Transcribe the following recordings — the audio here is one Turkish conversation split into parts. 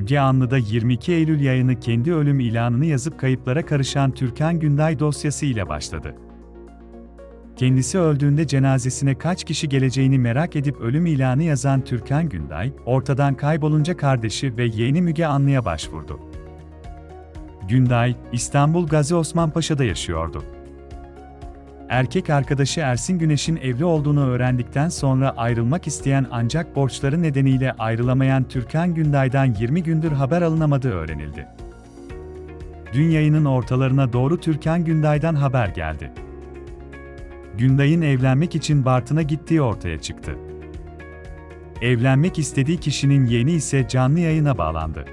Müge Anlı'da 22 Eylül yayını kendi ölüm ilanını yazıp kayıplara karışan Türkan Günday dosyası ile başladı. Kendisi öldüğünde cenazesine kaç kişi geleceğini merak edip ölüm ilanı yazan Türkan Günday, ortadan kaybolunca kardeşi ve yeğeni Müge Anlı'ya başvurdu. Günday, İstanbul Gazi Osman Paşa'da yaşıyordu. Erkek arkadaşı Ersin Güneş'in evli olduğunu öğrendikten sonra ayrılmak isteyen ancak borçları nedeniyle ayrılamayan Türkan Günday'dan 20 gündür haber alınamadığı öğrenildi. Dün yayının ortalarına doğru Türkan Günday'dan haber geldi. Günday'ın evlenmek için Bartın'a gittiği ortaya çıktı. Evlenmek istediği kişinin yeğeni ise canlı yayına bağlandı.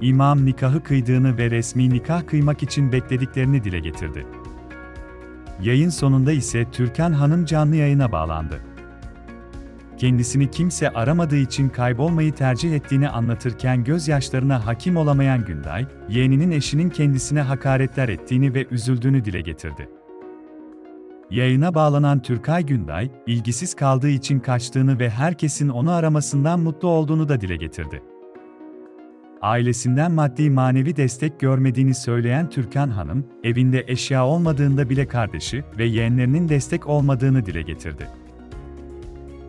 İmam nikahı kıydığını ve resmi nikah kıymak için beklediklerini dile getirdi. Yayın sonunda ise Türkan Hanım canlı yayına bağlandı. Kendisini kimse aramadığı için kaybolmayı tercih ettiğini anlatırken gözyaşlarına hakim olamayan Günday, yeğeninin eşinin kendisine hakaretler ettiğini ve üzüldüğünü dile getirdi. Yayına bağlanan Türkay Günday, ilgisiz kaldığı için kaçtığını ve herkesin onu aramasından mutlu olduğunu da dile getirdi. Ailesinden maddi manevi destek görmediğini söyleyen Türkan Hanım, evinde eşya olmadığında bile kardeşi ve yeğenlerinin destek olmadığını dile getirdi.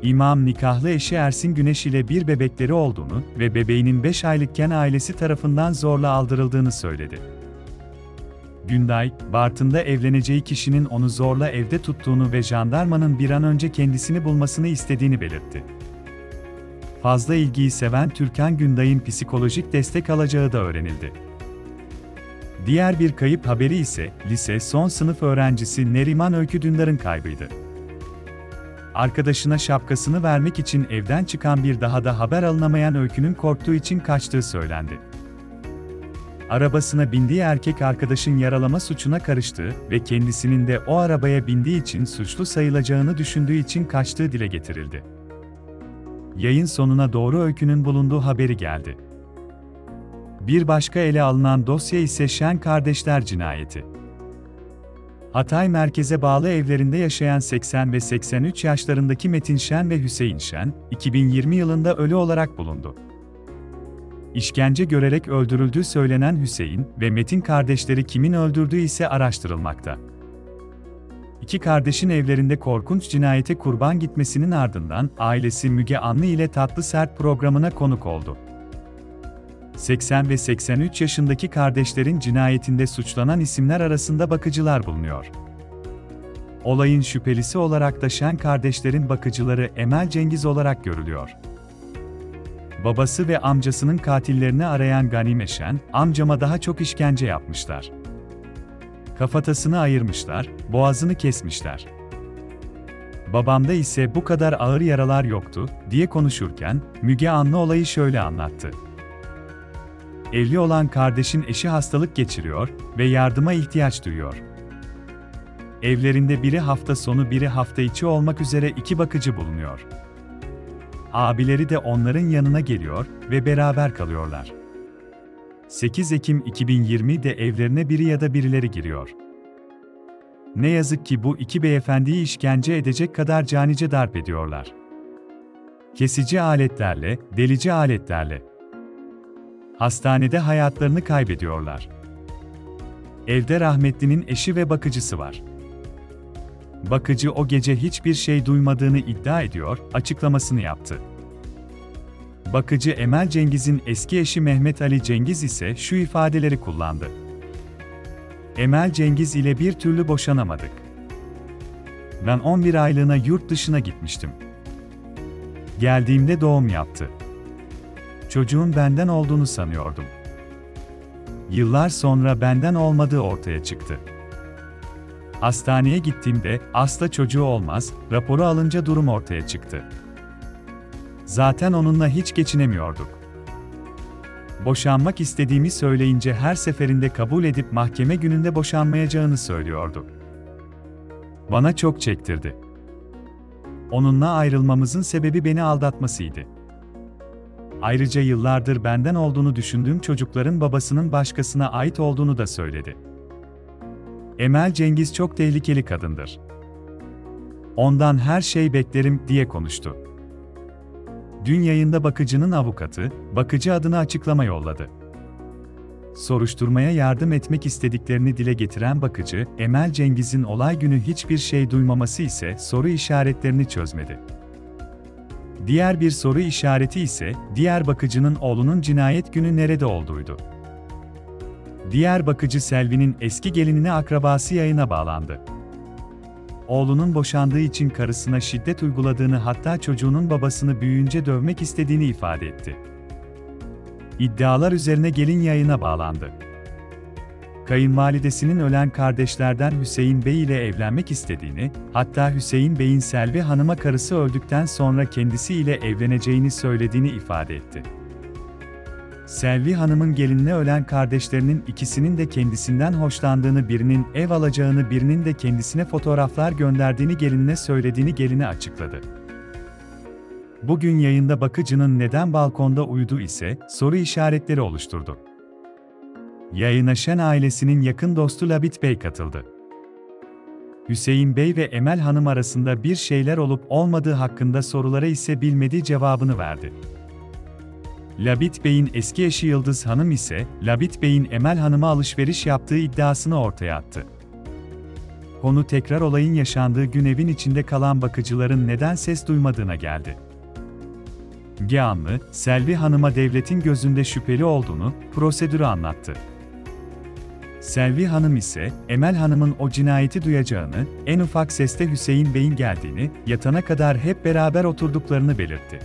İmam nikahlı eşi Ersin Güneş ile bir bebekleri olduğunu ve bebeğinin 5 aylıkken ailesi tarafından zorla aldırıldığını söyledi. Günday, Bartın'da evleneceği kişinin onu zorla evde tuttuğunu ve jandarmanın bir an önce kendisini bulmasını istediğini belirtti. Fazla ilgiyi seven Türkan Günday'ın psikolojik destek alacağı da öğrenildi. Diğer bir kayıp haberi ise lise son sınıf öğrencisi Neriman Öykü Dündar'ın kaybıydı. Arkadaşına şapkasını vermek için evden çıkan bir daha da haber alınamayan Öykü'nün korktuğu için kaçtığı söylendi. Arabasına bindiği erkek arkadaşın yaralama suçuna karıştığı ve kendisinin de o arabaya bindiği için suçlu sayılacağını düşündüğü için kaçtığı dile getirildi. Yayın sonuna doğru öykünün bulunduğu haberi geldi. Bir başka ele alınan dosya ise Şen kardeşler cinayeti. Hatay merkeze bağlı evlerinde yaşayan 80 ve 83 yaşlarındaki Metin Şen ve Hüseyin Şen, 2020 yılında ölü olarak bulundu. İşkence görerek öldürüldüğü söylenen Hüseyin ve Metin kardeşleri kimin öldürdüğü ise araştırılmakta. İki kardeşin evlerinde korkunç cinayete kurban gitmesinin ardından ailesi Müge Anlı ile Tatlı Sert programına konuk oldu. 80 ve 83 yaşındaki kardeşlerin cinayetinde suçlanan isimler arasında bakıcılar bulunuyor. Olayın şüphelisi olarak da Şen kardeşlerin bakıcıları Emel Cengiz olarak görülüyor. Babası ve amcasının katillerini arayan Ganime Şen, amcama daha çok işkence yapmışlar. Kafatasını ayırmışlar, boğazını kesmişler. Babamda ise bu kadar ağır yaralar yoktu, diye konuşurken, Müge Anlı olayı şöyle anlattı. Evli olan kardeşin eşi hastalık geçiriyor ve yardıma ihtiyaç duyuyor. Evlerinde biri hafta sonu biri hafta içi olmak üzere iki bakıcı bulunuyor. Abileri de onların yanına geliyor ve beraber kalıyorlar. 8 Ekim 2020'de evlerine biri ya da birileri giriyor. Ne yazık ki bu iki beyefendiyi işkence edecek kadar canice darp ediyorlar. Kesici aletlerle, delici aletlerle. Hastanede hayatlarını kaybediyorlar. Evde rahmetlinin eşi ve bakıcısı var. Bakıcı o gece hiçbir şey duymadığını iddia ediyor, açıklamasını yaptı. Bakıcı Emel Cengiz'in eski eşi Mehmet Ali Cengiz ise şu ifadeleri kullandı. Emel Cengiz ile bir türlü boşanamadık. Ben 11 aylığına yurt dışına gitmiştim. Geldiğimde doğum yaptı. Çocuğun benden olduğunu sanıyordum. Yıllar sonra benden olmadığı ortaya çıktı. Hastaneye gittiğimde asla çocuğu olmaz, raporu alınca durum ortaya çıktı. Zaten onunla hiç geçinemiyorduk. Boşanmak istediğimi söyleyince her seferinde kabul edip mahkeme gününde boşanmayacağını söylüyordu. Bana çok çektirdi. Onunla ayrılmamızın sebebi beni aldatmasıydı. Ayrıca yıllardır benden olduğunu düşündüğüm çocukların babasının başkasına ait olduğunu da söyledi. Emel Cengiz çok tehlikeli kadındır. Ondan her şey beklerim diye konuştu. Dün yayında bakıcının avukatı, bakıcı adına açıklama yolladı. Soruşturmaya yardım etmek istediklerini dile getiren bakıcı, Emel Cengiz'in olay günü hiçbir şey duymaması ise soru işaretlerini çözmedi. Diğer bir soru işareti ise diğer bakıcının oğlunun cinayet günü nerede olduğuydu. Diğer bakıcı Selvi'nin eski gelinine akrabası yayına bağlandı. Oğlunun boşandığı için karısına şiddet uyguladığını hatta çocuğunun babasını büyüyünce dövmek istediğini ifade etti. İddialar üzerine gelin yayına bağlandı. Kayınvalidesinin ölen kardeşlerden Hüseyin Bey ile evlenmek istediğini, hatta Hüseyin Bey'in Selvi Hanım'a karısı öldükten sonra kendisi ile evleneceğini söylediğini ifade etti. Selvi Hanım'ın gelinine ölen kardeşlerinin ikisinin de kendisinden hoşlandığını birinin ev alacağını birinin de kendisine fotoğraflar gönderdiğini gelinine söylediğini geline açıkladı. Bugün yayında bakıcının neden balkonda uyuduğu ise soru işaretleri oluşturdu. Yayına Şen ailesinin yakın dostu Labit Bey katıldı. Hüseyin Bey ve Emel Hanım arasında bir şeyler olup olmadığı hakkında sorulara ise bilmediği cevabını verdi. Labit Bey'in eski eşi Yıldız Hanım ise, Labit Bey'in Emel Hanım'a alışveriş yaptığı iddiasını ortaya attı. Konu tekrar olayın yaşandığı gün evin içinde kalan bakıcıların neden ses duymadığına geldi. Geanlı, Selvi Hanım'a devletin gözünde şüpheli olduğunu, prosedürü anlattı. Selvi Hanım ise, Emel Hanım'ın o cinayeti duyacağını, en ufak seste Hüseyin Bey'in geldiğini, yatana kadar hep beraber oturduklarını belirtti.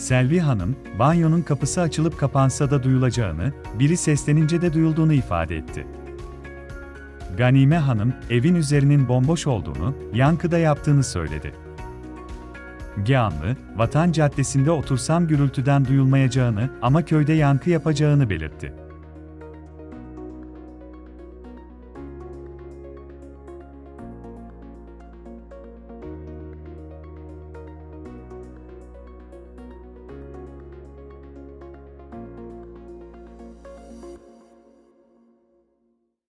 Selvi Hanım, banyonun kapısı açılıp kapansa da duyulacağını, biri seslenince de duyulduğunu ifade etti. Ganime Hanım, evin üzerinin bomboş olduğunu, yankıda yaptığını söyledi. Geanlı, Vatan Caddesi'nde otursam gürültüden duyulmayacağını ama köyde yankı yapacağını belirtti.